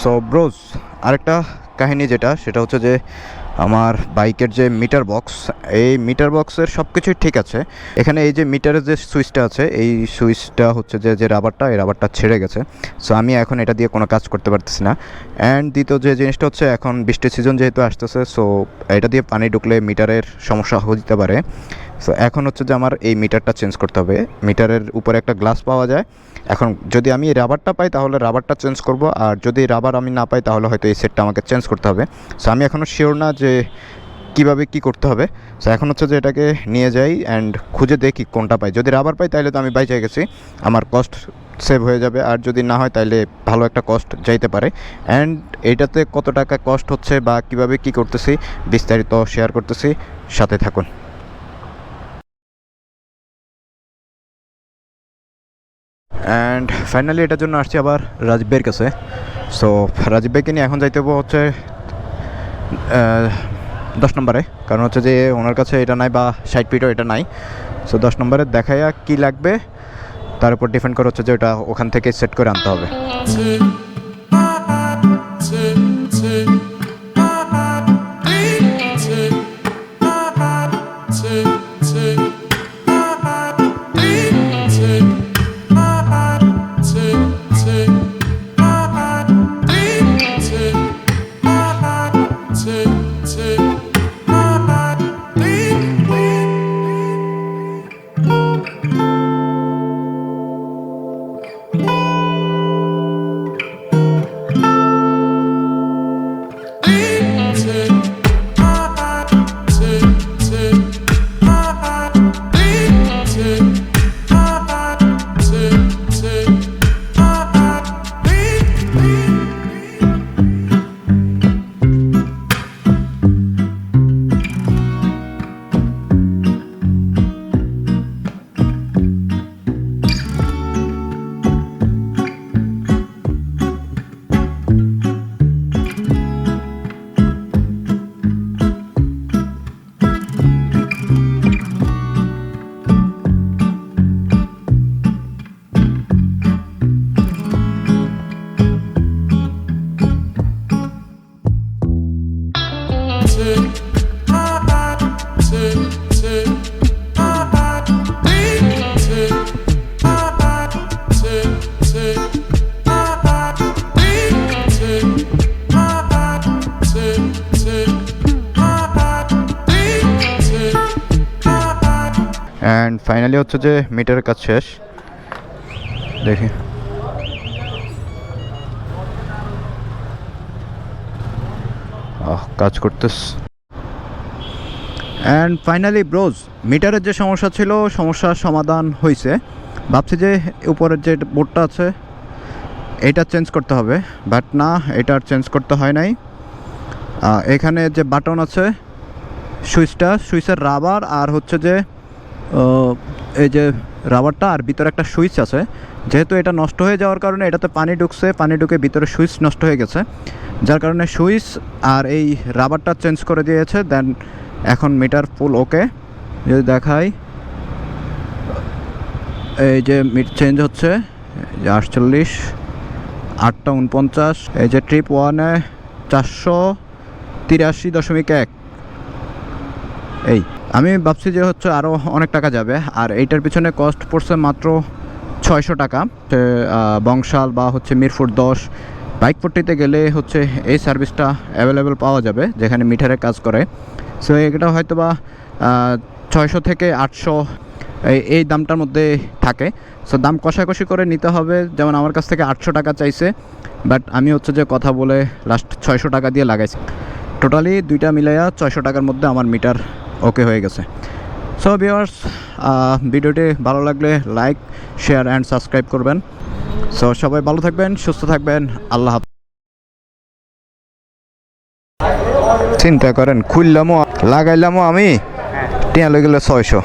So Broz, আরেকটা কাহিনী যেটা, সেটা হচ্ছে যে আমার বাইকের যে মিটার বক্স, এই মিটার বক্সের সব কিছুই ঠিক আছে। এখানে এই যে মিটারের যে সুইচটা আছে, এই সুইচটা হচ্ছে যে যে রাবারটা, এই রাবারটা ছেড়ে গেছে। সো আমি এখন এটা দিয়ে কোনো কাজ করতে পারতেছি না। অ্যান্ড দ্বিতীয় যে জিনিসটা হচ্ছে, এখন বৃষ্টির সিজন যেহেতু আসতেছে, সো এটা দিয়ে পানি ঢুকলে মিটারের সমস্যা হতে পারে। সো এখন হচ্ছে যে আমার এই মিটারটা চেঞ্জ করতে হবে। মিটারের উপরে একটা গ্লাস পাওয়া যায়। এখন যদি আমি রাবারটা পাই, তাহলে রাবারটা চেঞ্জ করব। আর যদি রাবার আমি না পাই, তাহলে হয়তো এই সেটটা আমাকে চেঞ্জ করতে হবে। সো আমি এখনও শিওর না যে কীভাবে কি করতে হবে। সো এখন হচ্ছে যে এটাকে নিয়ে যাই অ্যান্ড খুঁজে দেখি কোনটা পাই। যদি রাবার পাই, তাহলে তো আমি বাইচে গেছি। আমার কস্ট সেভ হয়ে যাবে। আর যদি না হয়, তাহলে ভালো একটা কস্ট যাইতে পারে। অ্যান্ড এটাতে কত টাকা কস্ট হচ্ছে বা কীভাবে কি করতেছি, বিস্তারিত শেয়ার করতেছি। সাথে থাকুন। অ্যান্ড ফাইনালি এটার জন্য আসছি আবার রাজীবের কাছে। সো রাজীব নিয়ে এখন যাইতে হচ্ছে দশ নম্বরে। কারণ হচ্ছে যে ওনার কাছে এটা নাই বা সাইড ফিটও এটা নাই। সো দশ নম্বরে দেখাইয়া কী লাগবে, তার উপর ডিপেন্ড করে হচ্ছে যে ওটা ওখান থেকে সেট করে আনতে হবে। অ্যান্ড ফাইনালি হচ্ছে যে মিটারের কাজ শেষ। দেখি। কাজ করতেস অ্যান্ড ফাইনালি ব্রোজ মিটারের যে সমস্যা ছিল, সমস্যার সমাধান হয়েছে ভাবছি যে উপরের যে বোর্ডটা আছে, এটা চেঞ্জ করতে হবে। বাট না, এটা আর চেঞ্জ করতে হয় নাই। এখানে যে বাটন আছে, সুইচটা, সুইচের রাবার আর হচ্ছে যে এই যে রাবারটা আর ভিতরে একটা সুইচ আছে, যেহেতু এটা নষ্ট হয়ে যাওয়ার কারণে এটাতে পানি ঢুকছে, পানি ঢুকে ভিতরে সুইচ নষ্ট হয়ে গেছে। যার কারণে সুইচ আর এই রাবারটা চেঞ্জ করে দিয়েছে, দেন এখন মিটার ফুল ওকে। যদি দেখাই, এই যে মিট চেঞ্জ হচ্ছে যে আটচল্লিশ, আটটা উনপঞ্চাশ, এই যে ট্রিপ ওয়ানে চারশো তিরাশি দশমিক এক। এই, আমি ভাবছি যে হচ্ছে আরও অনেক টাকা যাবে, আর এইটার পিছনে কস্ট পড়ছে মাত্র ছয়শো টাকা। বংশাল বা হচ্ছে মিরপুর দশ বাইক পট্টিতে গেলে হচ্ছে এই সার্ভিসটা অ্যাভেলেবেল পাওয়া যাবে, যেখানে মিটারে কাজ করে। সো এটা হয়তো বা ছয়শো থেকে আটশো এই দামটার মধ্যে থাকে। সো দাম কষাকষি করে নিতে হবে, যেমন আমার কাছ থেকে আটশো টাকা চাইছে বাট আমি হচ্ছে যে কথা বলে লাস্ট ছয়শো টাকা দিয়ে লাগাইছি। টোটালি দুইটা মিলাইয়া ছয়শো টাকার মধ্যে আমার মিটার ওকে হয়ে গেছে। সো ভিওয়ার্স ভিডিওটি ভালো লাগলে লাইক শেয়ার অ্যান্ড সাবস্ক্রাইব করবেন। সো সবাই ভালো থাকবেন সুস্থ থাকবেন আল্লাহ চিন্তা করেন খুললামও লাগাইলামও আমি? টিয়া লেগে গেলে ছয়শো।